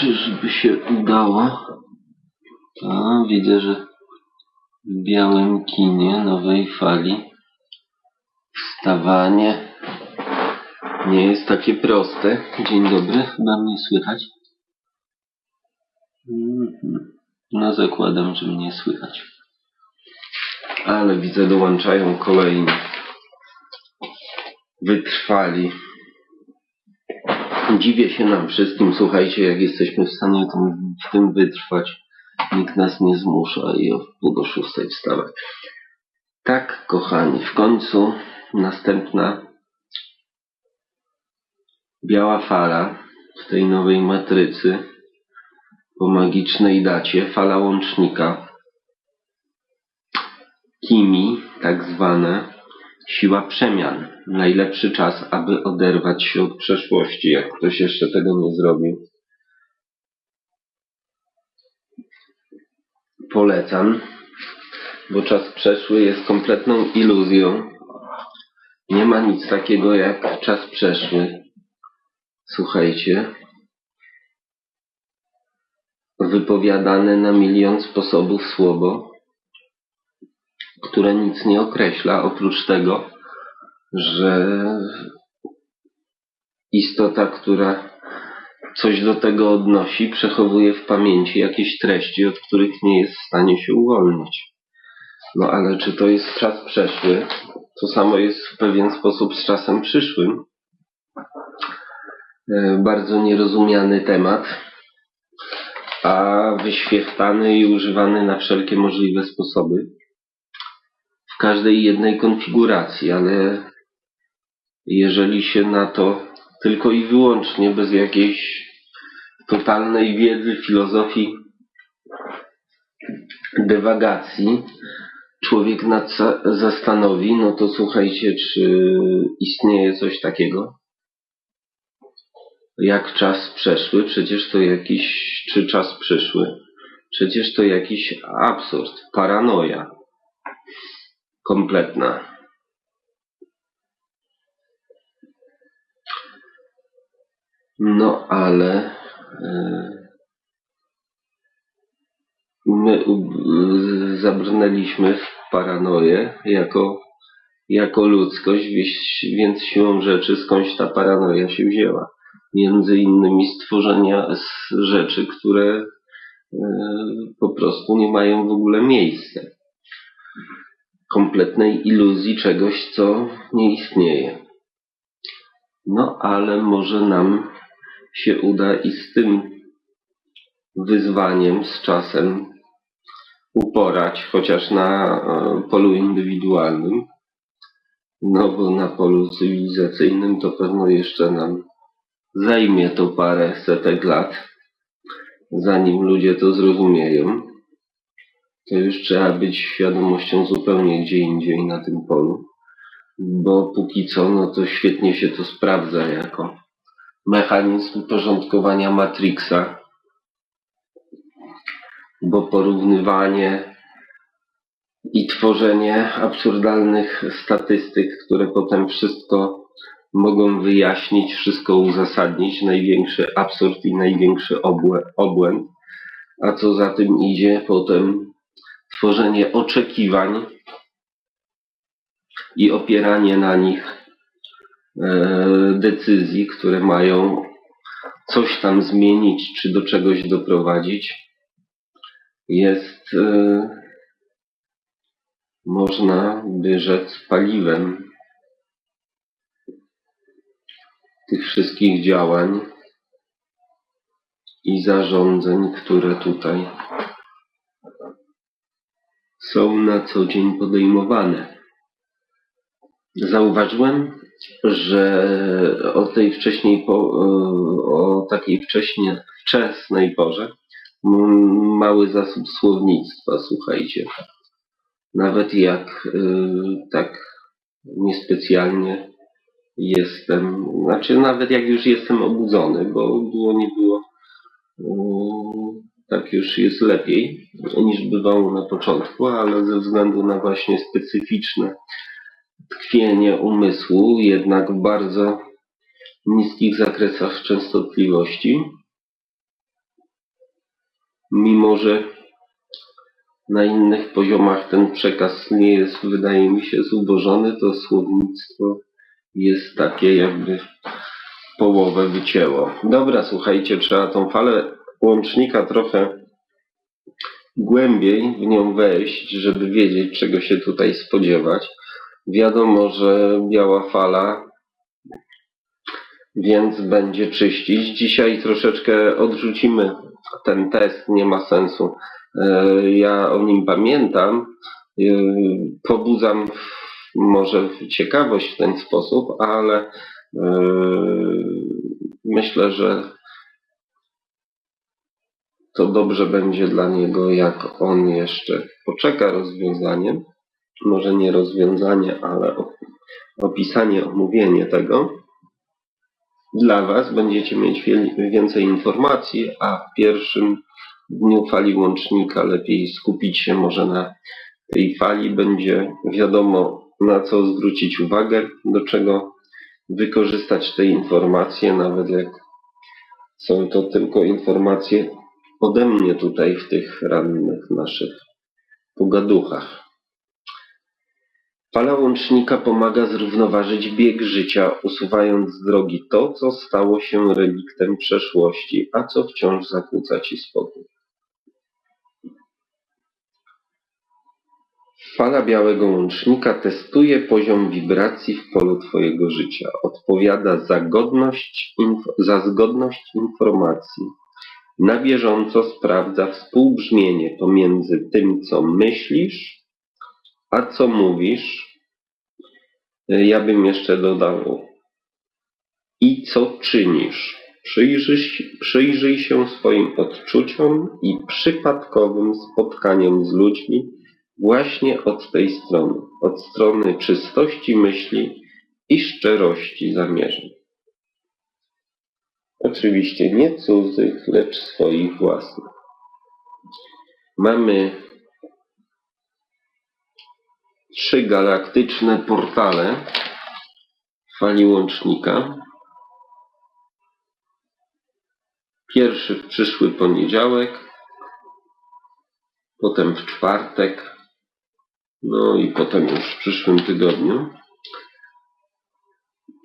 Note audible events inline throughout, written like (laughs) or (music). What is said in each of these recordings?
Czyżby się udało? A, widzę, że w białym kinie nowej fali wstawanie nie jest takie proste. Dzień dobry, chyba mnie słychać. Mhm. No zakładam, że mnie słychać. Ale widzę, dołączają kolejni. Wytrwali. Dziwię się nam wszystkim, słuchajcie, jak jesteśmy w stanie w tym wytrwać. Nikt nas nie zmusza i o pół do szóstej wstawać. Tak, kochani, w końcu następna biała fala w tej nowej matrycy po magicznej dacie, fala łącznika. Kimi, tak zwane, siła przemian. Najlepszy czas, aby oderwać się od przeszłości, jak ktoś jeszcze tego nie zrobił. Polecam, bo czas przeszły jest kompletną iluzją. Nie ma nic takiego jak czas przeszły. Słuchajcie. Wypowiadane na milion sposobów słowo, które nic nie określa, oprócz tego, że istota, która coś do tego odnosi, przechowuje w pamięci jakieś treści, od których nie jest w stanie się uwolnić. No ale czy to jest czas przeszły? To samo jest w pewien sposób z czasem przyszłym. E, Bardzo nierozumiany temat, a wyświechtany i używany na wszelkie możliwe sposoby. Każdej jednej konfiguracji, ale jeżeli się na to tylko i wyłącznie bez jakiejś totalnej wiedzy, filozofii, dywagacji człowiek nad za- zastanowi, no to słuchajcie, czy istnieje coś takiego? Jak czas przeszły? Przecież to jakiś, czy czas przyszły? Przecież to jakiś absurd, paranoja kompletna. No ale e, my zabrnęliśmy w paranoję jako, jako ludzkość, więc siłą rzeczy skądś ta paranoja się wzięła. Między innymi stworzenia z rzeczy, które e, po prostu nie mają w ogóle miejsca. Kompletnej iluzji czegoś, co nie istnieje. No ale może nam się uda i z tym wyzwaniem z czasem uporać, chociaż na e, polu indywidualnym. No bo na polu cywilizacyjnym to pewno jeszcze nam zajmie to parę setek lat, zanim ludzie to zrozumieją. To już trzeba być świadomością zupełnie gdzie indziej na tym polu. Bo póki co, no to świetnie się to sprawdza jako mechanizm porządkowania Matrixa, bo porównywanie i tworzenie absurdalnych statystyk, które potem wszystko mogą wyjaśnić, wszystko uzasadnić, największy absurd i największy obłę- obłęd, a co za tym idzie potem tworzenie oczekiwań i opieranie na nich e, decyzji, które mają coś tam zmienić, czy do czegoś doprowadzić, jest, e, można by rzec, paliwem tych wszystkich działań i zarządzeń, które tutaj są na co dzień podejmowane. Zauważyłem, że o tej wcześniej, o takiej wcześnie, wczesnej porze mały zasób słownictwa, słuchajcie. Nawet jak y, tak niespecjalnie jestem, znaczy nawet jak już jestem obudzony, bo było nie było, y, tak już jest lepiej niż bywało na początku, ale ze względu na właśnie specyficzne tkwienie umysłu, jednak w bardzo niskich zakresach częstotliwości. Mimo, że na innych poziomach ten przekaz nie jest, wydaje mi się, zubożony, to słownictwo jest takie, jakby połowę wycięło. Dobra, słuchajcie, trzeba tą falę łącznika trochę głębiej w nią wejść, żeby wiedzieć, czego się tutaj spodziewać. Wiadomo, że biała fala, więc będzie czyścić. Dzisiaj troszeczkę odrzucimy ten test, nie ma sensu. E, Ja o nim pamiętam. E, Pobudzam może ciekawość w ten sposób, ale e, myślę, że to dobrze będzie dla niego, jak on jeszcze poczeka rozwiązaniem. Może nie rozwiązanie, ale op- opisanie, omówienie tego. Dla Was będziecie mieć więcej informacji, a w pierwszym dniu fali łącznika lepiej skupić się może na tej fali. Będzie wiadomo, na co zwrócić uwagę, do czego wykorzystać te informacje, nawet jak są to tylko informacje ode mnie tutaj w tych rannych naszych pogaduchach. Fala łącznika pomaga zrównoważyć bieg życia, usuwając z drogi to, co stało się reliktem przeszłości, a co wciąż zakłóca ci spokój. Fala białego łącznika testuje poziom wibracji w polu Twojego życia. Odpowiada za, godność, za zgodność informacji. Na bieżąco sprawdza współbrzmienie pomiędzy tym, co myślisz, a co mówisz. Y, Ja bym jeszcze dodał i co czynisz. Przyjrzyj, przyjrzyj się swoim odczuciom i przypadkowym spotkaniom z ludźmi właśnie od tej strony, od strony czystości myśli i szczerości zamierzeń. Oczywiście nie cudzych, lecz swoich własnych. Mamy trzy galaktyczne portale fali łącznika. Pierwszy w przyszły poniedziałek, potem w czwartek, no i potem już w przyszłym tygodniu.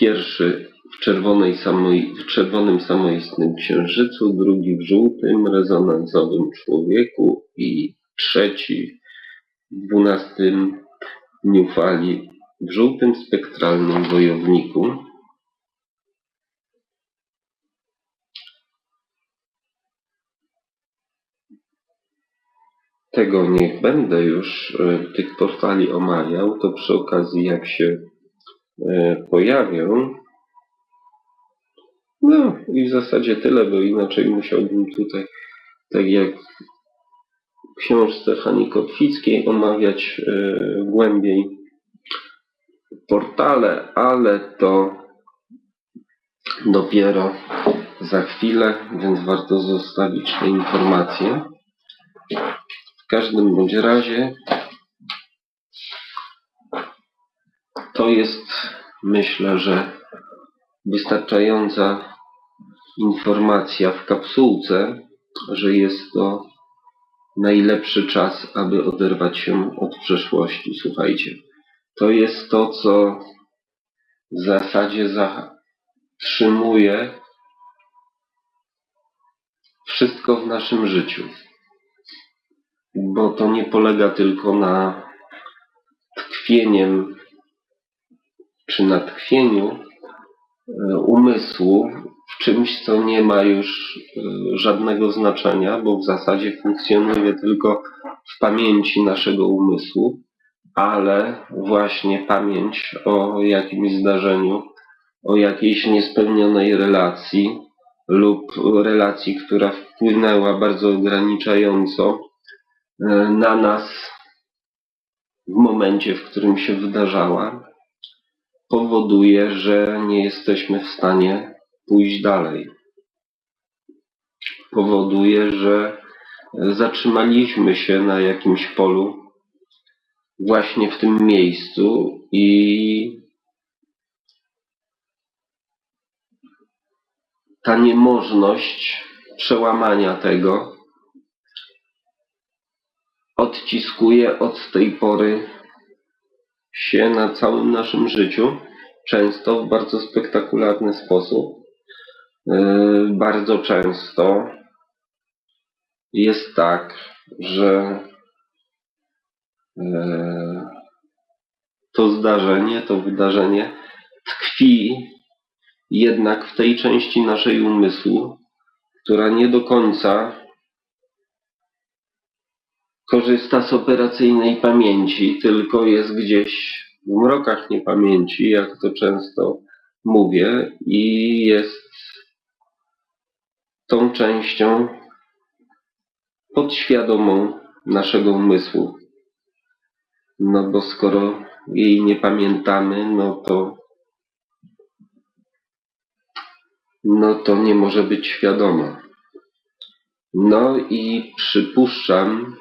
Pierwszy w, czerwonej samoi, w czerwonym samoistnym księżycu, drugi w żółtym rezonansowym człowieku i trzeci w dwunastym dniu fali w żółtym spektralnym wojowniku. Tego nie będę już e, tych portali omawiał, to przy okazji jak się pojawią. No i w zasadzie tyle, bo inaczej musiałbym tutaj, tak jak w książce Hani Kotwickiej, omawiać e, głębiej portale, ale to dopiero za chwilę, więc warto zostawić te informacje. W każdym bądź razie to jest, myślę, że wystarczająca informacja w kapsułce, że jest to najlepszy czas, aby oderwać się od przeszłości. Słuchajcie, to jest to, co w zasadzie zatrzymuje wszystko w naszym życiu. Bo to nie polega tylko na tkwieniem czy na tkwieniu e, umysłu w czymś, co nie ma już e, żadnego znaczenia, bo w zasadzie funkcjonuje tylko w pamięci naszego umysłu, ale właśnie pamięć o jakimś zdarzeniu, o jakiejś niespełnionej relacji lub relacji, która wpłynęła bardzo ograniczająco e, na nas w momencie, w którym się wydarzała, powoduje, że nie jesteśmy w stanie pójść dalej. Powoduje, że zatrzymaliśmy się na jakimś polu właśnie w tym miejscu i ta niemożność przełamania tego odciskuje od tej pory się na całym naszym życiu, często w bardzo spektakularny sposób. Yy, Bardzo często jest tak, że yy, to zdarzenie, to wydarzenie tkwi jednak w tej części naszej umysłu, która nie do końca korzysta z operacyjnej pamięci, tylko jest gdzieś w mrokach niepamięci, jak to często mówię, i jest tą częścią podświadomą naszego umysłu. No bo skoro jej nie pamiętamy, no to no to nie może być świadoma. No i przypuszczam,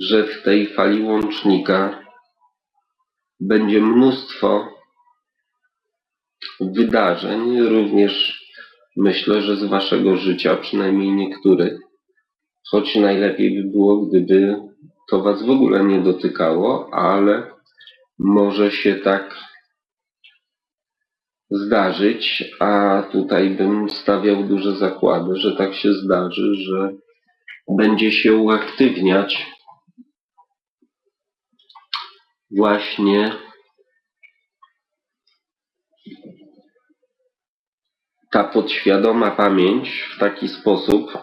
że w tej fali łącznika będzie mnóstwo wydarzeń, również myślę, że z waszego życia, przynajmniej niektórych, choć najlepiej by było, gdyby to was w ogóle nie dotykało, ale może się tak zdarzyć, a tutaj bym stawiał duże zakłady, że tak się zdarzy, że będzie się uaktywniać właśnie ta podświadoma pamięć w taki sposób,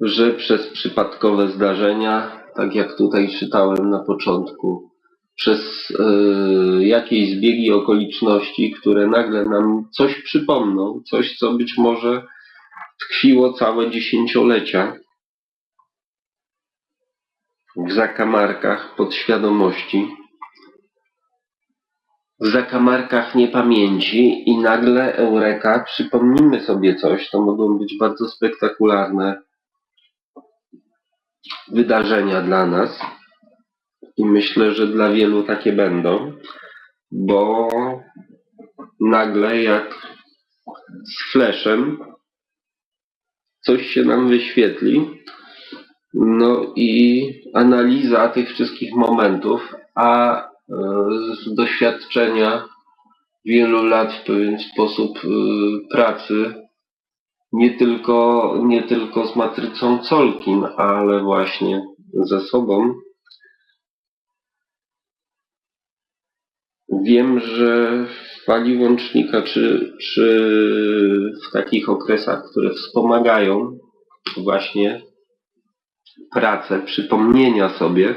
że przez przypadkowe zdarzenia, tak jak tutaj czytałem na początku, przez e, jakieś zbiegi okoliczności, które nagle nam coś przypomną, coś, co być może tkwiło całe dziesięciolecia w zakamarkach podświadomości, w zakamarkach niepamięci i nagle eureka, przypomnimy sobie coś, to mogą być bardzo spektakularne wydarzenia dla nas i myślę, że dla wielu takie będą, bo nagle jak z fleszem coś się nam wyświetli, no i analiza tych wszystkich momentów, a e, z doświadczenia wielu lat w pewien sposób e, pracy, nie tylko, nie tylko z matrycą Colkin, ale właśnie ze sobą, wiem, że w fali łącznika, czy, czy w takich okresach, które wspomagają właśnie pracę przypomnienia sobie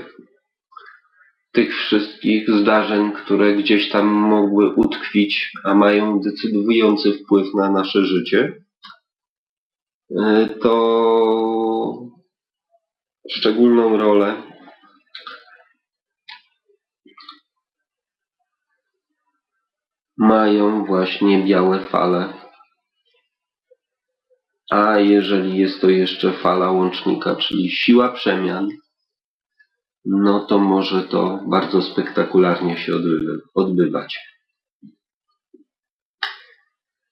tych wszystkich zdarzeń, które gdzieś tam mogły utkwić, a mają decydujący wpływ na nasze życie, y, to szczególną rolę mają właśnie białe fale. A jeżeli jest to jeszcze fala łącznika, czyli siła przemian, no to może to bardzo spektakularnie się odby- odbywać.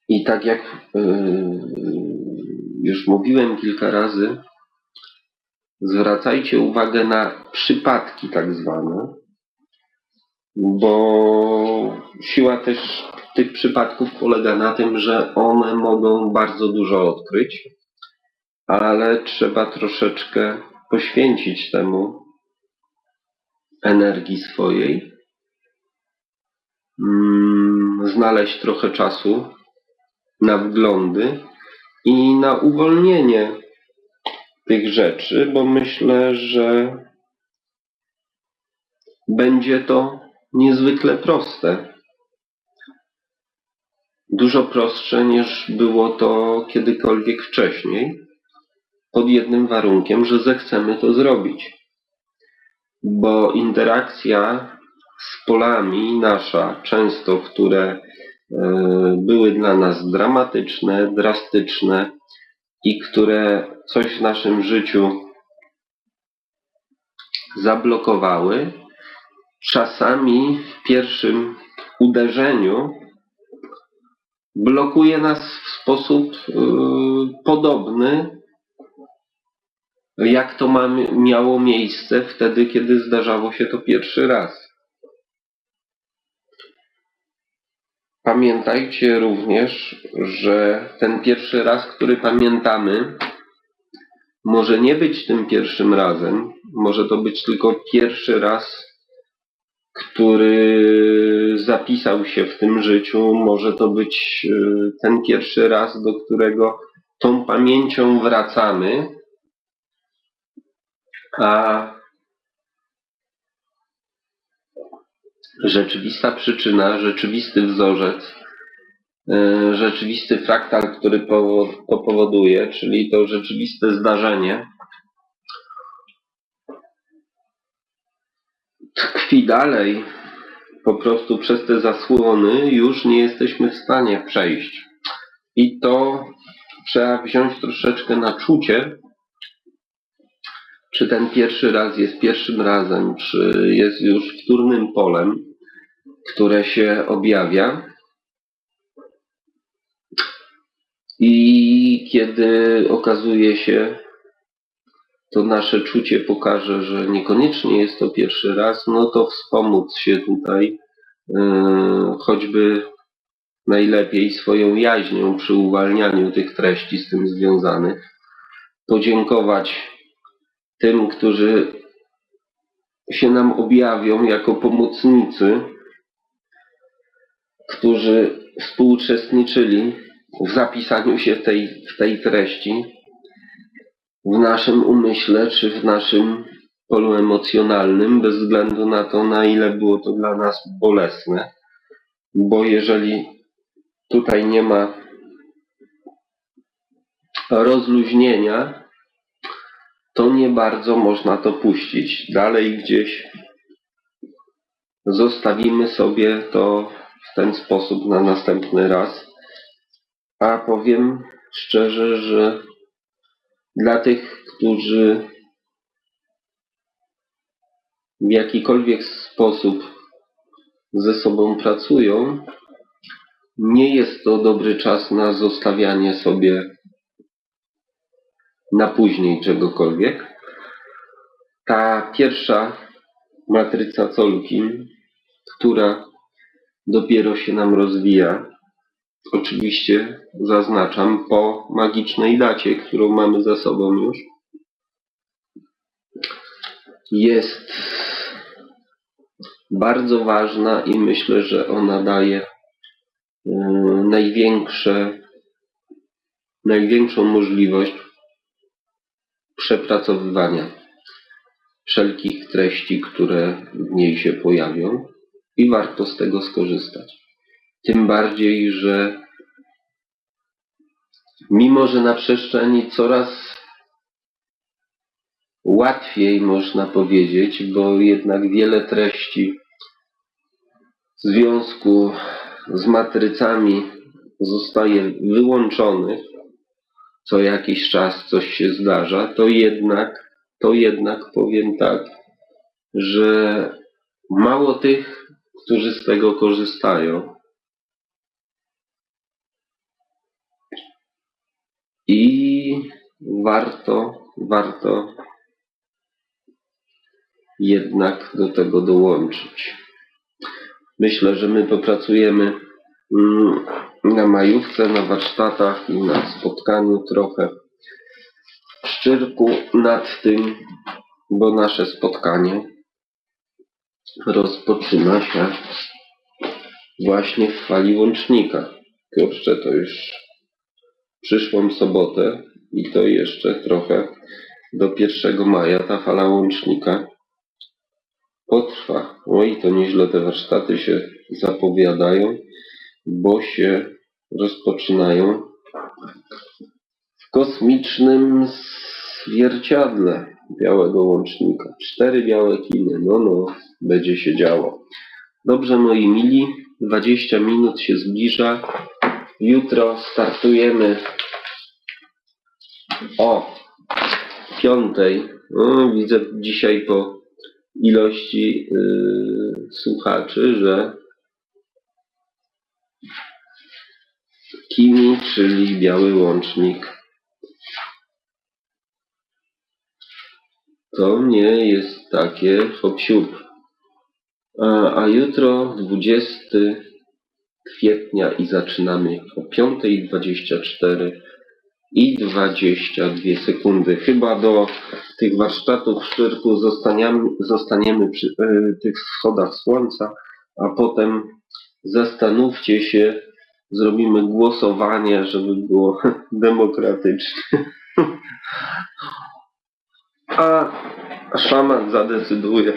I tak jak yy, już mówiłem kilka razy, zwracajcie uwagę na przypadki tak zwane, bo siła też tych przypadków polega na tym, że one mogą bardzo dużo odkryć, ale trzeba troszeczkę poświęcić temu energii swojej, mm, znaleźć trochę czasu na wglądy i na uwolnienie tych rzeczy, bo myślę, że będzie to niezwykle proste. Dużo prostsze niż było to kiedykolwiek wcześniej, pod jednym warunkiem, że zechcemy to zrobić. Bo interakcja z polami nasza, często, które e, były dla nas dramatyczne, drastyczne i które coś w naszym życiu zablokowały, czasami w pierwszym uderzeniu blokuje nas w sposób y, podobny, jak to ma, miało miejsce wtedy, kiedy zdarzało się to pierwszy raz. Pamiętajcie również, że ten pierwszy raz, który pamiętamy, może nie być tym pierwszym razem. Może to być tylko pierwszy raz, który zapisał się w tym życiu. Może to być y, ten pierwszy raz, do którego tą pamięcią wracamy. A rzeczywista przyczyna, rzeczywisty wzorzec, y, rzeczywisty fraktal, który to powoduje, czyli to rzeczywiste zdarzenie, tkwi dalej. Po prostu przez te zasłony już nie jesteśmy w stanie przejść. I to trzeba wziąć troszeczkę na czucie, czy ten pierwszy raz jest pierwszym razem, czy jest już wtórnym polem, które się objawia. I kiedy okazuje się, to nasze czucie pokaże, że niekoniecznie jest to pierwszy raz, no to wspomóc się tutaj yy, choćby najlepiej swoją jaźnią przy uwalnianiu tych treści z tym związanych. Podziękować tym, którzy się nam objawią jako pomocnicy, którzy współuczestniczyli w zapisaniu się tej, w tej treści w naszym umyśle czy w naszym polu emocjonalnym, bez względu na to, na ile było to dla nas bolesne. Bo jeżeli tutaj nie ma rozluźnienia, to nie bardzo można to puścić. Dalej gdzieś zostawimy sobie to w ten sposób na następny raz. A powiem szczerze, że dla tych, którzy w jakikolwiek sposób ze sobą pracują, nie jest to dobry czas na zostawianie sobie na później czegokolwiek. Ta pierwsza matryca Tolkien, która dopiero się nam rozwija, oczywiście zaznaczam po magicznej dacie, którą mamy za sobą już, jest bardzo ważna i myślę, że ona daje y, największe, największą możliwość przepracowywania wszelkich treści, które w niej się pojawią i warto z tego skorzystać. Tym bardziej, że mimo, że na przestrzeni coraz łatwiej można powiedzieć, bo jednak wiele treści w związku z matrycami zostaje wyłączonych, co jakiś czas coś się zdarza, to jednak, to jednak powiem tak, że mało tych, którzy z tego korzystają. I warto, warto jednak do tego dołączyć. Myślę, że my popracujemy mm, na majówce, na warsztatach i na spotkaniu trochę w Szczyrku nad tym, bo nasze spotkanie rozpoczyna się właśnie w fali łącznika. Kurczę, to już przyszłą sobotę i to jeszcze trochę do 1 maja ta fala łącznika potrwa. Oj, to nieźle te warsztaty się zapowiadają, bo się rozpoczynają w kosmicznym zwierciadle białego łącznika. Cztery białe kiny, no no, będzie się działo. Dobrze, moi mili, 20 minut się zbliża. Jutro startujemy o piątej. No, widzę dzisiaj po ilości yy, słuchaczy, że Kimi, czyli biały łącznik. To nie jest takie hop A, a jutro 20 kwietnia i zaczynamy o 5.24 i 22 sekundy. Chyba do tych warsztatów w Szczyrku zostaniemy, zostaniemy przy e, tych wschodach słońca, a potem zastanówcie się, zrobimy głosowanie, żeby było (laughs) demokratycznie. (laughs) A szaman zadecyduje,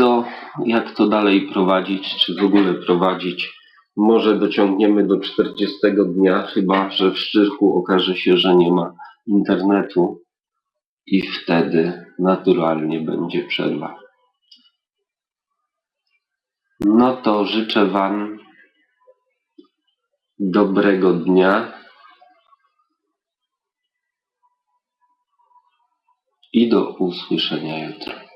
co, jak to dalej prowadzić, czy w ogóle prowadzić. Może dociągniemy do 40 dnia, chyba że w Szczyrku okaże się, że nie ma internetu i wtedy naturalnie będzie przerwa. No to życzę Wam dobrego dnia i do usłyszenia jutro.